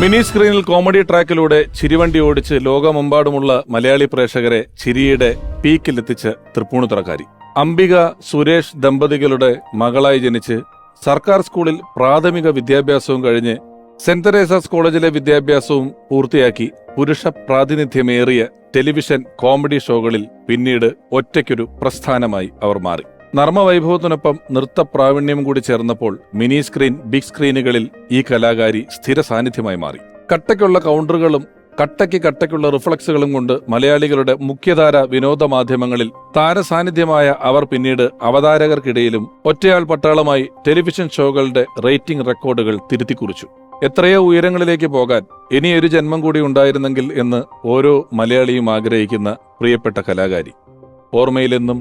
Mini സ്ക്രീനിൽ comedy ട്രാക്കിലൂടെ ചിരിവണ്ടി ഓടിച്ച് ലോകമെമ്പാടുമുള്ള മലയാളി പ്രേക്ഷകരെ ചിരിയുടെ പീക്കിലെത്തിച്ച് തൃപ്പൂണിത്തുറക്കാരി. അംബിക സുരേഷ് ദമ്പതികളുടെ മകളായി ജനിച്ച് സർക്കാർ സ്കൂളിൽ പ്രാഥമിക വിദ്യാഭ്യാസവും കഴിഞ്ഞ് സെന്റ് തെരേസാസ് കോളേജിലെ വിദ്യാഭ്യാസവും പൂർത്തിയാക്കി പുരുഷ പ്രാതിനിധ്യമേറിയ ടെലിവിഷൻ കോമഡി ഷോകളിൽ പിന്നീട് ഒറ്റയ്ക്കൊരു പ്രസ്ഥാനമായി അവർ മാറി. നർമ്മവൈഭവത്തിനൊപ്പം നൃത്ത പ്രാവീണ്യം കൂടി ചേർന്നപ്പോൾ മിനി സ്ക്രീൻ ബിഗ് സ്ക്രീനുകളിൽ ഈ കലാകാരി സ്ഥിര സാന്നിധ്യമായി മാറി. കട്ടയ്ക്കുള്ള കൗണ്ടറുകളും കട്ടയ്ക്ക് കട്ടയ്ക്കുള്ള റിഫ്ലക്സുകളും കൊണ്ട് മലയാളികളുടെ മുഖ്യധാര വിനോദ മാധ്യമങ്ങളിൽ താരസാന്നിധ്യമായ അവർ പിന്നീട് അവതാരകർക്കിടയിലും ഒറ്റയാൾ പട്ടാളമായി ടെലിവിഷൻ ഷോകളുടെ റേറ്റിംഗ് റെക്കോർഡുകൾ തിരുത്തിക്കുറിച്ചു. എത്രയോ ഉയരങ്ങളിലേക്ക് പോകാൻ ഇനിയൊരു ജന്മം കൂടി ഉണ്ടായിരുന്നെങ്കിൽ എന്ന് ഓരോ മലയാളിയും ആഗ്രഹിക്കുന്ന പ്രിയപ്പെട്ട കലാകാരി. ഓർമ്മയിലെന്നും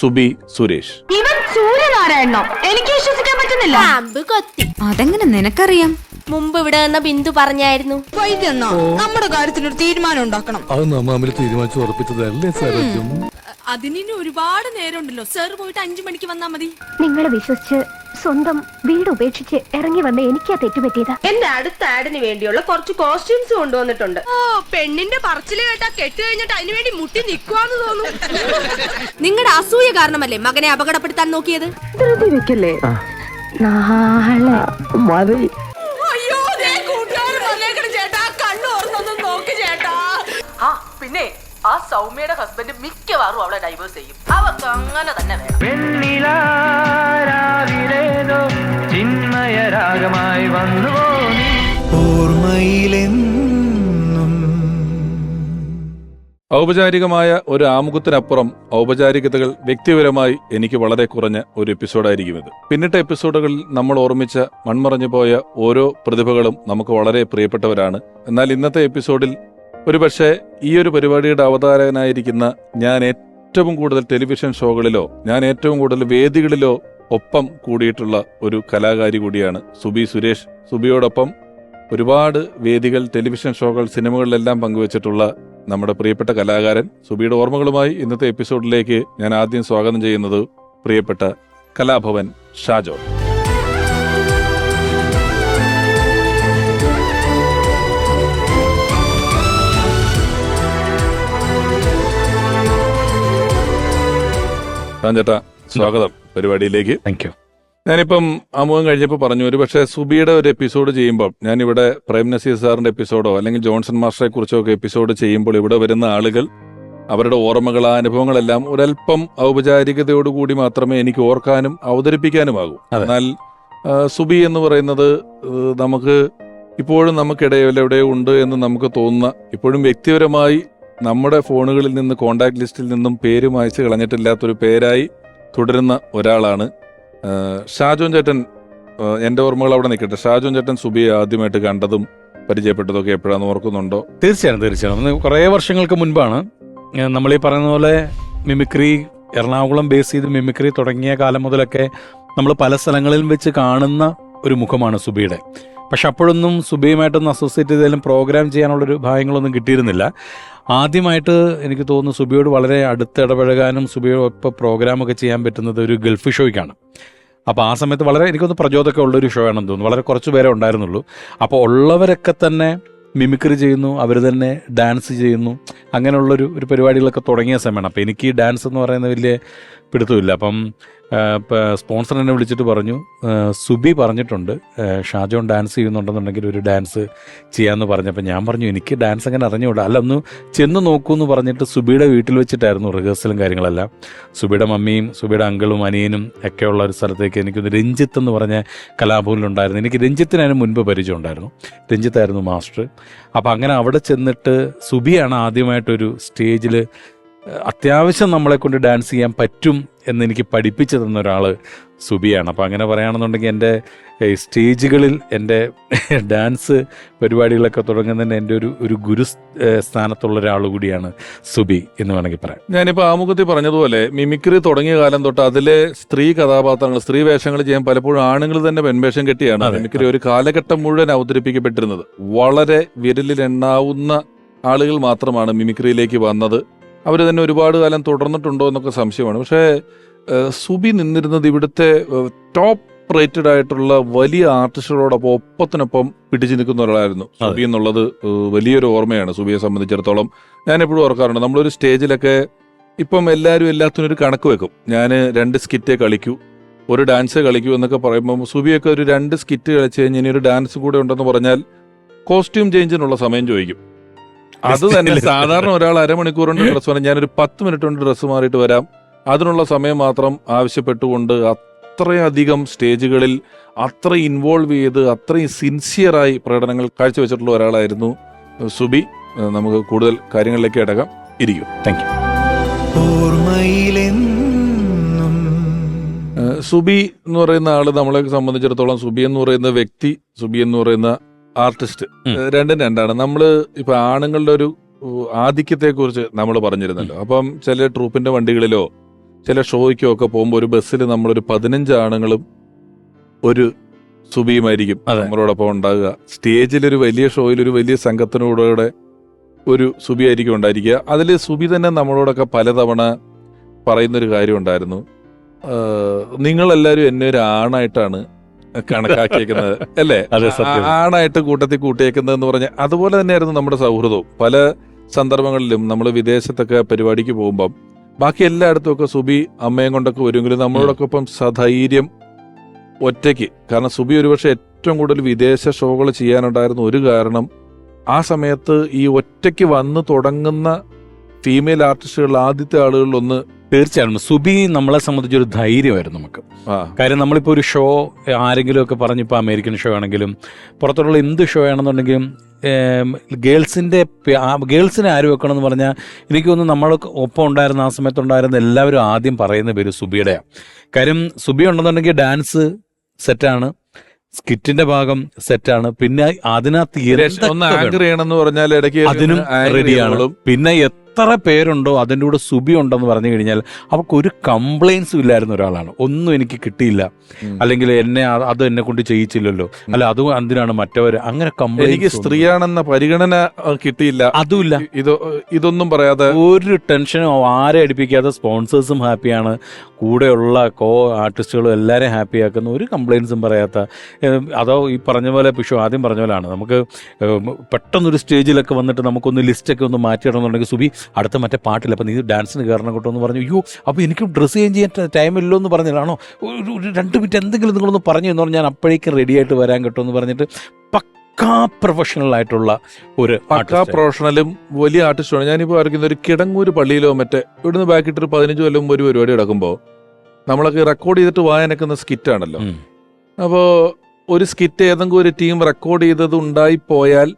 സുബി സുരേഷ്. ഇവൻ സൂര്യനാരായണനോ? എനിക്ക് വിശ്വസിക്കാൻ പറ്റുന്നില്ല. അതെങ്ങനെ നിനക്കറിയാം? മുമ്പ് ഇവിടെ വന്ന ബിന്ദു പറഞ്ഞായിരുന്നു. വൈദ്യണ്ണ നമ്മുടെ കാര്യത്തിനൊരു തീരുമാനം ഉണ്ടാക്കണം. അത് തീരുമാനിച്ചു ഉറപ്പിച്ചതല്ലേ സരോജം? ഒരുപാട് നേരമുണ്ടല്ലോ. സാർ പോയിട്ട് അഞ്ചു മണിക്ക് വന്നാ മതി. നിങ്ങളെ വിശ്വസിച്ച് സ്വന്തം വീട് ഉപേക്ഷിച്ച് ഇറങ്ങി വന്ന എനിക്കാ തെറ്റുപറ്റിയത്. എന്റെ അടുത്ത ആഡിന് വേണ്ടിയുള്ള കുറച്ച് കോസ്റ്റ്യൂംസ് കൊണ്ടുവന്നിട്ടുണ്ട്. ഓ പെണ്ണിന്റെ പറച്ചിൽ കേട്ടാ കെട്ട് കഴിഞ്ഞിട്ട് അതിനു വേണ്ടി മുട്ടി നിക്കുവാന്ന് തോന്നുന്നു. നിങ്ങളുടെ അസൂയ കാരണമല്ലേ മകനെ അപകടപ്പെടുത്താൻ നോക്കിയത്? വെക്കല്ലേ നാളെ. വന്നേക്കണ് ചേട്ടാ. കണ്ണു ഓർന്നൊന്നും നോക്ക് ചേട്ടാ. ആ പിന്നെ ആ സൗമ്യയുടെ ഹസ്ബൻഡ് മിക്കവാറും അവളെ ഡൈവേഴ്സ് ചെയ്യും. അവർക്ക് അങ്ങനെ തന്നെ വേണം. ചിന്മയരാഗമായി വന്നു നീ? ഔപചാരികമായ ഒരു ആമുഖത്തിനപ്പുറം ഔപചാരികതകൾ വ്യക്തിപരമായി എനിക്ക് വളരെ കുറഞ്ഞ ഒരു എപ്പിസോഡായിരിക്കും ഇത് പിന്നിട്ട എപ്പിസോഡുകളിൽ നമ്മൾ ഓർമ്മിച്ച മൺമറഞ്ഞു പോയ ഓരോ പ്രതിഭകളും നമുക്ക് വളരെ പ്രിയപ്പെട്ടവരാണ്. എന്നാൽ ഇന്നത്തെ എപ്പിസോഡിൽ ഒരുപക്ഷെ ഈ ഒരു പരിപാടിയുടെ അവതാരകനായിരിക്കുന്ന ഞാൻ ഏറ്റവും കൂടുതൽ ടെലിവിഷൻ ഷോകളിലോ ഞാൻ ഏറ്റവും കൂടുതൽ വേദികളിലോ ഒപ്പം കൂടിയിട്ടുള്ള ഒരു കലാകാരി കൂടിയാണ് സുബി സുരേഷ്. സുബിയോടൊപ്പം ഒരുപാട് വേദികൾ ടെലിവിഷൻ ഷോകൾ സിനിമകളിലെല്ലാം പങ്കുവച്ചിട്ടുള്ള നമ്മുടെ പ്രിയപ്പെട്ട കലാകാരൻ സുബിയുടെ ഓർമ്മകളുമായി ഇന്നത്തെ എപ്പിസോഡിലേക്ക് ഞാൻ ആദ്യം സ്വാഗതം ചെയ്യുന്നത് പ്രിയപ്പെട്ട കലാഭവൻ ഷാജോ. ഷാൻ ചേട്ടാ സ്വാഗതം പരിപാടിയിലേക്ക്. താങ്ക് യു ഞാനിപ്പം അമുഖം കഴിഞ്ഞപ്പോൾ പറഞ്ഞു ഒരു പക്ഷേ സുബിയുടെ ഒരു എപ്പിസോഡ് ചെയ്യുമ്പോൾ ഞാനിവിടെ പ്രേം നസീർ സാറിന്റെ എപ്പിസോഡോ അല്ലെങ്കിൽ ജോൺസൺ മാസ്റ്ററെ കുറിച്ചോ ഒക്കെ എപ്പിസോഡ് ചെയ്യുമ്പോൾ ഇവിടെ വരുന്ന ആളുകൾ അവരുടെ ഓർമ്മകൾ ആ അനുഭവങ്ങളെല്ലാം ഒരല്പം ഔപചാരികതയോടുകൂടി മാത്രമേ എനിക്ക് ഓർക്കാനും അവതരിപ്പിക്കാനുമാകൂ. എന്നാൽ സുബി എന്ന് പറയുന്നത് നമുക്ക് ഇപ്പോഴും നമുക്കിടയിൽ എവിടെയോ ഉണ്ട് എന്ന് നമുക്ക് തോന്നുന്ന ഇപ്പോഴും വ്യക്തിപരമായി നമ്മുടെ ഫോണുകളിൽ നിന്ന് കോണ്ടാക്ട് ലിസ്റ്റിൽ നിന്നും പേര് മായ്ച്ച് കളഞ്ഞിട്ടില്ലാത്തൊരു പേരായി തുടരുന്ന ഒരാളാണ് ഷാജോൻ ചേട്ടൻ എന്റെ ഓർമ്മകൾ അവിടെ നിൽക്കട്ടെ. ഷാജോൻ ചേട്ടൻ സുബിയെ ആദ്യമായിട്ട് കണ്ടതും പരിചയപ്പെട്ടതൊക്കെ എപ്പോഴാന്ന് ഓർക്കുന്നുണ്ടോ? തീർച്ചയായും തീർച്ചയായും കുറെ വർഷങ്ങൾക്ക് മുൻപാണ് നമ്മൾ ഈ പറയുന്ന പോലെ മിമിക്രി എറണാകുളം ബേസ് ചെയ്ത് മിമിക്രി തുടങ്ങിയ കാലം മുതലൊക്കെ നമ്മൾ പല സ്ഥലങ്ങളിലും വെച്ച് കാണുന്ന ഒരു മുഖമാണ് സുബിയുടെ. പക്ഷെ അപ്പോഴൊന്നും സുബിയുമായിട്ടൊന്നും അസോസിയേറ്റ് ചെയ്താലും പ്രോഗ്രാം ചെയ്യാനുള്ളൊരു ഭാഗ്യങ്ങളൊന്നും കിട്ടിയിരുന്നില്ല. ആദ്യമായിട്ട് എനിക്ക് തോന്നുന്നു സുബിയോട് വളരെ അടുത്ത് ഇടപഴകാനും സുബിയോടൊപ്പം പ്രോഗ്രാമൊക്കെ ചെയ്യാൻ പറ്റുന്നത് ഒരു ഗൾഫ് ഷോയ്ക്കാണ്. അപ്പോൾ ആ സമയത്ത് വളരെ എനിക്കൊന്ന് പ്രചോദമൊക്കെ ഉള്ളൊരു ഷോ ആണെന്ന് തോന്നുന്നു. വളരെ കുറച്ച് പേരെ ഉണ്ടായിരുന്നുള്ളൂ. അപ്പോൾ ഉള്ളവരൊക്കെ തന്നെ മിമിക്രി ചെയ്യുന്നു അവർ തന്നെ ഡാൻസ് ചെയ്യുന്നു അങ്ങനെയുള്ളൊരു ഒരു പരിപാടികളൊക്കെ തുടങ്ങിയ സമയമാണ്. അപ്പോൾ എനിക്ക് ഈ ഡാൻസ് എന്ന് പറയുന്ന വലിയ പിടുത്തമില്ല. അപ്പം സ്പോൺസർ എന്നെ വിളിച്ചിട്ട് പറഞ്ഞു. സുബി പറഞ്ഞിട്ടുണ്ട്. ഷാജോൺ ഡാൻസ് ചെയ്യുന്നുണ്ടെന്നുണ്ടെങ്കിൽ ഒരു ഡാൻസ് ചെയ്യാമെന്ന് പറഞ്ഞപ്പോൾ ഞാൻ പറഞ്ഞു എനിക്ക് ഡാൻസ് അങ്ങനെ അറിഞ്ഞുകൂടാ. അല്ല ഒന്ന് ചെന്ന് നോക്കൂ എന്ന് പറഞ്ഞിട്ട് സുബിയുടെ വീട്ടിൽ വെച്ചിട്ടായിരുന്നു റിഹേഴ്സലും കാര്യങ്ങളെല്ലാം. സുബിയുടെ മമ്മിയും സുബിയുടെ അങ്കിളും അനിയനും ഒക്കെ ഉള്ള ഒരു സ്ഥലത്തേക്ക് എനിക്കൊന്ന് രഞ്ജിത്ത് എന്ന് പറഞ്ഞ കലാഭവനിലുണ്ടായിരുന്നു. എനിക്ക് രഞ്ജിത്തിന് മുൻപ് പരിചയം ഉണ്ടായിരുന്നു. രഞ്ജിത്തായിരുന്നു മാസ്റ്റർ. അപ്പോൾ അങ്ങനെ അവിടെ ചെന്നിട്ട് സുബിയാണ് ആദ്യമായിട്ടൊരു സ്റ്റേജിൽ അത്യാവശ്യം നമ്മളെ കൊണ്ട് ഡാൻസ് ചെയ്യാൻ പറ്റും എന്ന് എനിക്ക് പഠിപ്പിച്ചു തന്ന ഒരാൾ സുബിയാണ്. അപ്പോൾ അങ്ങനെ പറയുകയാണെന്നുണ്ടെങ്കിൽ എന്റെ സ്റ്റേജുകളിൽ എന്റെ ഡാൻസ് പരിപാടികളൊക്കെ തുടങ്ങുന്നതിന് എന്റെ ഒരു ഒരു ഗുരു സ്ഥാനത്തുള്ള ഒരാൾ കൂടിയാണ് സുബി എന്ന് വേണമെങ്കിൽ പറയാം. ഞാനിപ്പോൾ ആമുഖത്തിൽ പറഞ്ഞതുപോലെ മിമിക്രി തുടങ്ങിയ കാലം തൊട്ട് അതിലെ സ്ത്രീ കഥാപാത്രങ്ങൾ സ്ത്രീ വേഷങ്ങൾ ചെയ്യാൻ പലപ്പോഴും ആണുങ്ങൾ തന്നെ പെൺവേഷം കെട്ടിയാണ് മിമിക്രി ഒരു കാലഘട്ടം മുഴുവൻ അവതരിപ്പിക്കപ്പെട്ടിരുന്നത്. വളരെ വിരലിൽ എണ്ണാവുന്ന ആളുകൾ മാത്രമാണ് മിമിക്രിയിലേക്ക് വന്നത്. അവർ തന്നെ ഒരുപാട് കാലം തുടർന്നിട്ടുണ്ടോ എന്നൊക്കെ സംശയമാണ്. പക്ഷേ സുബി നിന്നിരുന്നത് ഇവിടുത്തെ ടോപ്പ് റേറ്റഡ് ആയിട്ടുള്ള വലിയ ആർട്ടിസ്റ്റുകളോടൊപ്പം ഒപ്പത്തിനൊപ്പം പിടിച്ചു നിൽക്കുന്ന ഒരാളായിരുന്നു. സുബി എന്നുള്ളത് വലിയൊരു ഓർമ്മയാണ് സുബിയെ സംബന്ധിച്ചിടത്തോളം. ഞാൻ എപ്പോഴും ഓർക്കാറുണ്ട് നമ്മളൊരു സ്റ്റേജിലൊക്കെ ഇപ്പം എല്ലാവരും എല്ലാത്തിനും ഒരു കണക്ക് വെക്കും. ഞാൻ രണ്ട് സ്കിറ്റേ കളിക്കൂ ഒരു ഡാൻസ് കളിക്കൂ എന്നൊക്കെ പറയുമ്പോൾ സുബിയൊക്കെ ഒരു രണ്ട് സ്കിറ്റ് കളിച്ച് കഴിഞ്ഞ് ഇനി ഒരു ഡാൻസ് കൂടെ ഉണ്ടെന്ന് പറഞ്ഞാൽ കോസ്റ്റ്യൂം ചേഞ്ചിനുള്ള സമയം ചോദിക്കും. അത് തന്നെ. സാധാരണ ഒരാൾ അരമണിക്കൂർ കൊണ്ട് ഡ്രസ്സ് മാറി. ഞാനൊരു പത്ത് മിനിറ്റ് കൊണ്ട് ഡ്രസ്സ് മാറിയിട്ട് വരാം. അതിനുള്ള സമയം മാത്രം ആവശ്യപ്പെട്ടുകൊണ്ട് അത്രയധികം സ്റ്റേജുകളിൽ അത്ര ഇൻവോൾവ് ചെയ്ത് അത്രയും സിൻസിയറായി പ്രകടനങ്ങൾ കാഴ്ചവെച്ചിട്ടുള്ള ഒരാളായിരുന്നു സുബി. നമുക്ക് കൂടുതൽ കാര്യങ്ങളിലേക്ക് അടക്കാം ഇരിക്കും. താങ്ക് യു സുബി എന്ന് പറയുന്ന ആൾ നമ്മളെ സംബന്ധിച്ചിടത്തോളം സുബി എന്ന് പറയുന്ന വ്യക്തി സുബി എന്ന് പറയുന്ന ആർട്ടിസ്റ്റ്. രണ്ടും രണ്ടാണ്. നമ്മൾ ഇപ്പൊ ആണുങ്ങളുടെ ഒരു ആധിക്യത്തെ കുറിച്ച് നമ്മൾ പറഞ്ഞിരുന്നല്ലോ അപ്പം ചില ട്രൂപ്പിന്റെ വണ്ടികളിലോ ചില ഷോയ്ക്കോ ഒക്കെ പോകുമ്പോൾ ഒരു ബസ്സിൽ നമ്മളൊരു പതിനഞ്ച് ആണുങ്ങളും ഒരു സുബിയുമായിരിക്കും. നമ്മളോടൊപ്പം ഉണ്ടാകുക സ്റ്റേജിൽ ഒരു വലിയ ഷോയിൽ ഒരു വലിയ സംഘത്തിനോടെ ഒരു സുബി ആയിരിക്കും ഉണ്ടായിരിക്കുക. അതിൽ സുബി തന്നെ നമ്മളോടൊക്കെ പലതവണ പറയുന്നൊരു കാര്യം ഉണ്ടായിരുന്നു നിങ്ങളെല്ലാവരും എന്നെ ഒരു ആണായിട്ടാണ് കണക്കാക്കിയേക്കുന്നത്. അല്ലേ? ആണായിട്ട് കൂട്ടത്തിൽ കൂട്ടിയേക്കുന്നതെന്ന് പറഞ്ഞ അതുപോലെ തന്നെയായിരുന്നു നമ്മുടെ സൗഹൃദവും. പല സന്ദർഭങ്ങളിലും നമ്മൾ വിദേശത്തൊക്കെ പരിപാടിക്ക് പോകുമ്പം ബാക്കി എല്ലായിടത്തും ഒക്കെ സുബി അമ്മയും കൊണ്ടൊക്കെ വരുമെങ്കിലും നമ്മളോടൊക്കെ ഇപ്പം സധൈര്യം ഒറ്റയ്ക്ക്. കാരണം സുബി ഒരുപക്ഷെ ഏറ്റവും കൂടുതൽ വിദേശ ഷോകൾ ചെയ്യാനുണ്ടായിരുന്ന ഒരു കാരണം ആ സമയത്ത് ഈ ഒറ്റയ്ക്ക് വന്ന് തുടങ്ങുന്ന ഫീമെയിൽ ആർട്ടിസ്റ്റുകൾ ആദ്യത്തെ ആളുകളിൽ ഒന്ന് തീർച്ചയായും സുബി നമ്മളെ സംബന്ധിച്ച് ഒരു ധൈര്യമായിരുന്നു നമുക്ക്. കാര്യം നമ്മളിപ്പോൾ ഒരു ഷോ ആരെങ്കിലും ഒക്കെ പറഞ്ഞിപ്പോൾ അമേരിക്കൻ ഷോ ആണെങ്കിലും പുറത്തുള്ള എന്ത് ഷോ ആണെന്നുണ്ടെങ്കിലും ഗേൾസിന്റെ ഗേൾസിനെ ആര് വെക്കണം എന്ന് പറഞ്ഞാൽ എനിക്ക് തോന്നുന്നു നമ്മൾ ഒപ്പം ഉണ്ടായിരുന്ന ആ സമയത്തുണ്ടായിരുന്ന എല്ലാവരും ആദ്യം പറയുന്ന പേര് സുബിയുടെയാണ് കാര്യം സുബി ഉണ്ടെന്നുണ്ടെങ്കിൽ ഡാൻസ് സെറ്റാണ് സ്കിറ്റിന്റെ ഭാഗം സെറ്റാണ് പിന്നെ അതിനകത്ത് ഒന്ന്? ചെയ്യണം എന്ന് പറഞ്ഞാൽ ഇടയ്ക്ക് അതിനും റെഡിയാണ് പിന്നെ എത്ര പേരുണ്ടോ അതിന്റെ കൂടെ സുബി ഉണ്ടെന്ന് പറഞ്ഞു കഴിഞ്ഞാൽ അവർക്ക് ഒരു കംപ്ലൈൻസും ഇല്ലായിരുന്ന ഒരാളാണ്. ഒന്നും എനിക്ക് കിട്ടിയില്ല. അല്ലെങ്കിൽ എന്നെ അത് എന്നെ കൊണ്ട് ചെയ്യിച്ചില്ലല്ലോ. അല്ല അതും എന്തിനാണ് മറ്റവർ അങ്ങനെ എനിക്ക് സ്ത്രീയാണെന്ന പരിഗണന കിട്ടിയില്ല. അതുമില്ല. ഇത് ഇതൊന്നും പറയാതെ. ഒരു ടെൻഷനും ആരെ അടിപ്പിക്കാതെ സ്പോൺസേഴ്സും ഹാപ്പിയാണ്. കൂടെയുള്ള കോ ആർട്ടിസ്റ്റുകളും എല്ലാവരെയും ഹാപ്പി ആക്കുന്ന ഒരു കംപ്ലയിൻസും പറയാത്ത അതോ ഈ പറഞ്ഞ പോലെ പിഷു ആദ്യം പറഞ്ഞ പോലെയാണ് നമുക്ക് പെട്ടെന്നൊരു സ്റ്റേജിലൊക്കെ വന്നിട്ട് നമുക്കൊന്ന് ലിസ്റ്റൊക്കെ ഒന്ന് മാറ്റിയിടണമെന്നുണ്ടെങ്കിൽ സുബി അടുത്ത മറ്റേ പാട്ടില്ല അപ്പം നീ ഡാൻസിന് കയറണം കേട്ടോ എന്ന് പറഞ്ഞു. അയ്യോ അപ്പോൾ എനിക്ക് ഡ്രസ്സ് ചേഞ്ച് ചെയ്യാൻ ടൈമില്ലോ എന്ന് പറഞ്ഞാണോ ഒരു ഒരു രണ്ട് മിനിറ്റ് എന്തെങ്കിലും നിങ്ങളൊന്ന് പറഞ്ഞു എന്ന് പറഞ്ഞാൽ ഞാൻ അപ്പോഴേക്കും റെഡി ആയിട്ട് വരാൻ കേട്ടോ എന്ന് പറഞ്ഞിട്ട് പക്കാ പ്രൊഫഷണൽ ആയിട്ടുള്ള ഒരു പക്കാ പ്രൊഫഷണലും വലിയ ആർട്ടിസ്റ്റുമാണ് ഞാനിപ്പോൾ വരയ്ക്കുന്ന ഒരു കിടങ്ങൂര് പള്ളിയിലോ മറ്റേ ഇവിടുന്ന് ബാക്കിട്ട് ഒരു പതിനഞ്ച് കൊല്ലം ഒരു പരിപാടി നടക്കുമ്പോൾ നമ്മളൊക്കെ റെക്കോർഡ് ചെയ്തിട്ട് വായനക്കുന്ന സ്കിറ്റ് ആണല്ലോ. അപ്പോൾ ഒരു സ്കിറ്റ് ഏതെങ്കിലും ഒരു ടീം റെക്കോർഡ് ചെയ്തത് ഉണ്ടായി പോയാൽ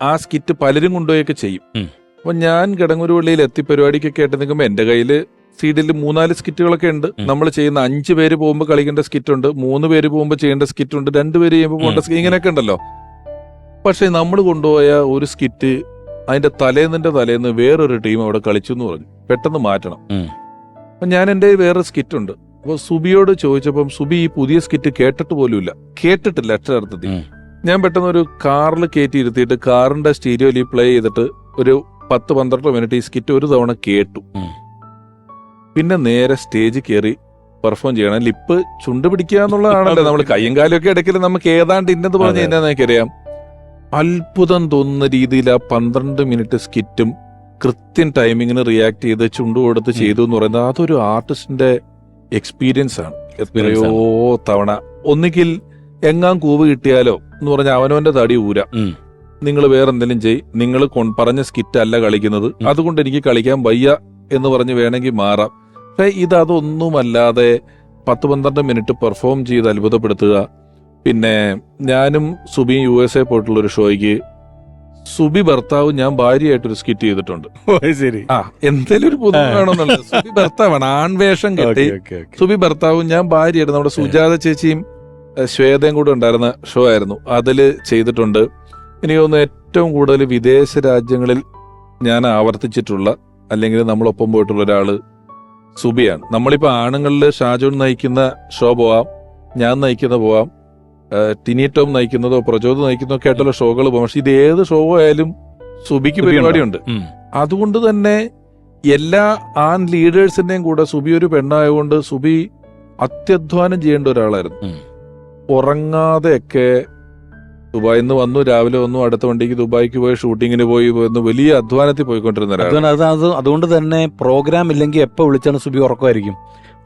ആ സ്കിറ്റ് പലരും കൊണ്ടുപോയൊക്കെ ചെയ്യും. അപ്പൊ ഞാൻ കിടങ്ങൂര് പള്ളിയിൽ എത്തി പരിപാടിക്കൊക്കെ ആയിട്ട് നിൽക്കുമ്പോൾ എന്റെ കയ്യിൽ സീഡിൽ മൂന്നാൽ സ്കിറ്റുകളൊക്കെ ഉണ്ട്. നമ്മൾ ചെയ്യുന്ന അഞ്ച് പേര് പോകുമ്പോൾ കളിക്കേണ്ട സ്കിറ്റ് ഉണ്ട് മൂന്ന് പേര് പോകുമ്പോൾ ചെയ്യേണ്ട സ്കിറ്റ് ഉണ്ട് രണ്ട് പേര് ചെയ്യുമ്പോൾ പോകേണ്ട. സ്കിറ്റ് ഇങ്ങനെയൊക്കെ ഉണ്ടല്ലോ. പക്ഷെ നമ്മൾ കൊണ്ടുപോയ ഒരു സ്കിറ്റ് അതിന്റെ തലേന്നിന്റെ തലേന്ന് വേറൊരു ടീം അവിടെ കളിച്ചു എന്ന് പറഞ്ഞു. പെട്ടെന്ന് മാറ്റണം. അപ്പൊ ഞാൻ എന്റെ വേറെ സ്കിറ്റ് ഉണ്ട് അപ്പൊ സുബിയോട് ചോദിച്ചപ്പം സുബി ഈ പുതിയ സ്കിറ്റ് കേട്ടിട്ട് പോലുമില്ല. കേട്ടിട്ടില്ല അക്ഷരാർത്ഥത്തിൽ. ഞാൻ പെട്ടെന്ന് ഒരു കാറിൽ കയറ്റി ഇരുത്തിയിട്ട് കാറിന്റെ സ്റ്റീരിയോയിൽ പ്ലേ ചെയ്തിട്ട് ഒരു പത്ത് പന്ത്രണ്ട് മിനിറ്റ് ഈ സ്കിറ്റ് ഒരു തവണ കേട്ടു. പിന്നെ നേരെ സ്റ്റേജ് കയറി പെർഫോം ചെയ്യണം. ലിപ്പ് ചുണ്ട് പിടിക്കുക എന്നുള്ളതാണല്ലോ. നമ്മൾ കയ്യും കാലൊക്കെ ഒക്കെ ഇടയ്ക്കിൽ നമുക്ക് ഏതാണ്ട് ഇന്നത് പറഞ്ഞ് കഴിഞ്ഞാൽ എന്നാന്ന് എനിക്കറിയാം. അത്ഭുതം തോന്നുന്ന രീതിയിൽ ആ പന്ത്രണ്ട് മിനിറ്റ് സ്കിറ്റും കൃത്യം ടൈമിങ്ങിന് റിയാക്ട് ചെയ്ത് ചുണ്ടു കൊടുത്ത് ചെയ്തു എന്ന് പറയുന്നത് അതൊരു ആർട്ടിസ്റ്റിന്റെ എക്സ്പീരിയൻസ് ആണ്. എത്രയോ തവണ. ഒന്നിക്കിൽ എങ്ങാൻ കൂവ് കിട്ടിയാലോ എന്ന് പറഞ്ഞാൽ അവനവന്റെ തടി ഊര. നിങ്ങൾ വേറെ എന്തെങ്കിലും ചെയ്. നിങ്ങൾ പറഞ്ഞ സ്കിറ്റ് അല്ല കളിക്കുന്നത്. അതുകൊണ്ട് എനിക്ക് കളിക്കാൻ വയ്യ എന്ന് പറഞ്ഞ് വേണമെങ്കിൽ മാറാം. പക്ഷേ ഇത് അതൊന്നുമല്ലാതെ പത്ത് പന്ത്രണ്ട് മിനിറ്റ് പെർഫോം ചെയ്ത് അത്ഭുതപ്പെടുത്തുക. പിന്നെ ഞാനും സുബി യു എസ് എ പോയിട്ടുള്ള ഒരു ഷോയ്ക്ക് സുബി ഭർത്താവ് ഞാൻ ഭാര്യയായിട്ടൊരു സ്കിറ്റ് ചെയ്തിട്ടുണ്ട്. ശരി. ആ എന്തേലും ഒരു സുബി ഭർത്താവാണ് ആൺവേഷം കെട്ടി. സുബി ഭർത്താവും ഞാൻ ഭാര്യയായിട്ട് നമ്മുടെ സുജാത ചേച്ചിയും ശ്വേതയും കൂടെ ഉണ്ടായിരുന്ന ഷോ ആയിരുന്നു. അതിൽ ചെയ്തിട്ടുണ്ട്. എനിക്ക് തോന്നുന്നു ഏറ്റവും കൂടുതൽ വിദേശ രാജ്യങ്ങളിൽ ഞാൻ ആവർത്തിച്ചിട്ടുള്ള അല്ലെങ്കിൽ നമ്മളൊപ്പം പോയിട്ടുള്ള ഒരാൾ സുബിയാണ്. നമ്മളിപ്പോൾ ആണുങ്ങളിൽ ഷാജോൺ നയിക്കുന്ന ഷോ പോവാം ഞാൻ നയിക്കുന്ന പോവാം ടിനി ടോം നയിക്കുന്നതോ പ്രചോദ് നയിക്കുന്നതോ ഒക്കെ ആയിട്ടുള്ള ഷോകൾ പോകാം പക്ഷെ ഇത് ഏത് ഷോ ആയാലും സുബിക്ക് സുബി പരിപാടിയുണ്ട്. അതുകൊണ്ട് തന്നെ എല്ലാ ആൺ ലീഡേഴ്സിന്റെയും കൂടെ സുബി ഒരു പെണ്ണായതുകൊണ്ട് സുബി അത്യധ്വാനം ചെയ്യേണ്ട ഒരാളായിരുന്നു. ഉറങ്ങാതെയൊക്കെ ദുബായിൽ നിന്ന് വന്നു രാവിലെ വന്നു അടുത്ത വണ്ടിക്ക് ദുബായിക്ക് പോയി ഷൂട്ടിങ്ങിന് പോയി വന്നു വലിയ അധ്വാനത്തിൽ പോയിക്കൊണ്ടിരുന്ന അതുകൊണ്ട് അത് അത് അതുകൊണ്ട് തന്നെ പ്രോഗ്രാം ഇല്ലെങ്കിൽ എപ്പോ വിളിച്ചാണ് സുബി ഉറക്കമായിരിക്കും.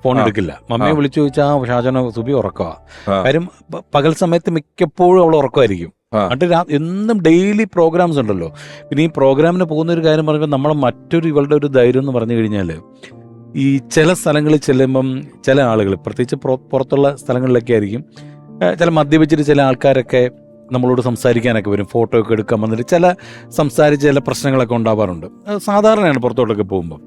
ഫോൺ എടുക്കില്ല. മമ്മിയെ വിളിച്ചു ചോദിച്ചാൽ ഷാജന സുബി ഉറക്കുക. കാര്യം പകൽ സമയത്ത് മിക്കപ്പോഴും അവൾ ഉറക്കമായിരിക്കും. എന്നിട്ട് എന്നും ഡെയിലി പ്രോഗ്രാംസ് ഉണ്ടല്ലോ. പിന്നെ ഈ പ്രോഗ്രാമിന് പോകുന്ന ഒരു കാര്യം പറയുമ്പോൾ നമ്മളെ മറ്റൊരു ഇവളുടെ ഒരു ധൈര്യം എന്ന് പറഞ്ഞു കഴിഞ്ഞാൽ ഈ ചില സ്ഥലങ്ങളിൽ ചെല്ലുമ്പം ചില ആളുകൾ പ്രത്യേകിച്ച് പുറ- പുറത്തുള്ള സ്ഥലങ്ങളിലൊക്കെ ആയിരിക്കും ചില മദ്യപിച്ചിട്ട് ചില ആൾക്കാരൊക്കെ നമ്മളോട് സംസാരിക്കാനൊക്കെ വരും ഫോട്ടോ ഒക്കെ എടുക്കാൻ വന്നിട്ട് ചില സംസാരിച്ച് ചില പ്രശ്നങ്ങളൊക്കെ ഉണ്ടാവാറുണ്ട്. സാധാരണയാണ് പുറത്തോട്ടൊക്കെ പോകുമ്പോൾ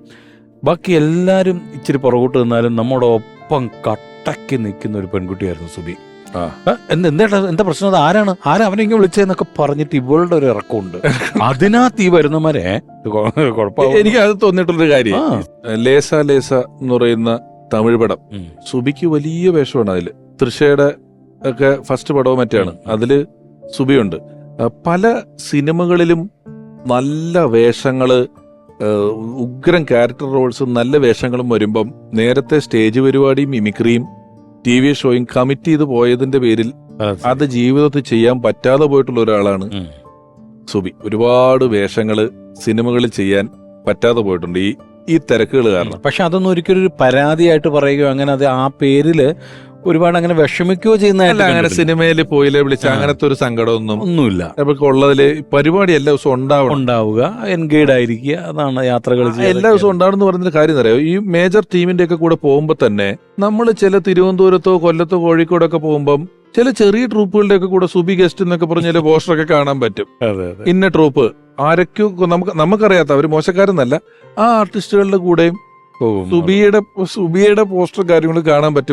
ബാക്കി എല്ലാവരും ഇച്ചിരി പുറകോട്ട് നിന്നാലും നമ്മുടെ ഒപ്പം കട്ടയ്ക്ക് നിൽക്കുന്ന ഒരു പെൺകുട്ടിയായിരുന്നു സുബി. എന്ത് എന്താ എന്താ പ്രശ്നം? അത് ആരാണ്? ആരാ അവനെ ഇങ്ങനെ വിളിച്ചതെന്നൊക്കെ പറഞ്ഞിട്ട് ഇവളുടെ ഒരു ഇറക്കമുണ്ട്. അതിനകത്ത് ഈ വരുന്നവരെ എനിക്ക് അത് തോന്നിയിട്ടുള്ളൊരു കാര്യം. ലേസ ലേസ എന്ന് പറയുന്ന തമിഴ് പടം. സുബിക്ക് വലിയ വേഷമാണ് അതിൽ. തൃഷയുടെ ഒക്കെ ഫസ്റ്റ് പടവും മറ്റാണ് അതിൽ സുബിയുണ്ട്. പല സിനിമകളിലും നല്ല വേഷങ്ങൾ ഉഗ്രം ക്യാരക്ടർ റോൾസും നല്ല വേഷങ്ങളും വരുമ്പം നേരത്തെ സ്റ്റേജ് പരിപാടിയും മിമിക്രിയും ടി വി ഷോയും കമ്മിറ്റ് ചെയ്ത് പോയതിന്റെ പേരിൽ അത്. ജീവിതത്തിൽ ചെയ്യാൻ പറ്റാതെ പോയിട്ടുള്ള ഒരാളാണ് സുബി. ഒരുപാട് വേഷങ്ങൾ സിനിമകളിൽ ചെയ്യാൻ പറ്റാതെ പോയിട്ടുണ്ട് ഈ ഈ തിരക്കുകൾ കാരണം. പക്ഷെ അതൊന്നും ഒരിക്കലും ഒരു പരാതിയായിട്ട് പറയുകയോ അങ്ങനെ അത് ആ പേരിൽ ഒരുപാട് അങ്ങനെ വിഷമിക്കുകയോ അല്ല ചെയ്യുന്നതായിട്ട് അങ്ങനെ. സിനിമയിൽ പോയില്ലേ വിളിച്ച അങ്ങനത്തെ ഒരു സങ്കടമൊന്നും ഒന്നുമില്ല. നമുക്ക് ഉള്ളതിൽ പരിപാടി എല്ലാ ദിവസവും ഉണ്ടാവണം. ഉണ്ടാവുക എൻഗേഡ് ആയിരിക്കുക അതാണ് യാത്രകൾ ആ, എല്ലാ ദിവസവും ഉണ്ടാവണം എന്ന് പറയുന്ന കാര്യം അറിയാം? ഈ മേജർ ടീമിന്റെ ഒക്കെ കൂടെ പോകുമ്പോ തന്നെ നമ്മൾ ചില തിരുവനന്തപുരത്തോ കൊല്ലത്തോ കോഴിക്കോടോ ഒക്കെ പോകുമ്പം ചില ചെറിയ ട്രൂപ്പുകളുടെ ഒക്കെ കൂടെ സുബി ഗസ്റ്റ് എന്നൊക്കെ പറഞ്ഞ ചില പോസ്റ്ററൊക്കെ കാണാൻ പറ്റും. അതെ അതെ. ഇന്ന ട്രൂപ്പ് ആരൊക്കെയോ നമുക്ക് നമുക്കറിയാത്ത അവർ മോശക്കാരെന്നല്ല. ആ ആർട്ടിസ്റ്റുകളുടെ കൂടെയും പോകും സുബിയുടെ സുബിയുടെ പോസ്റ്റർ കാര്യങ്ങൾ കാണാൻ പറ്റും.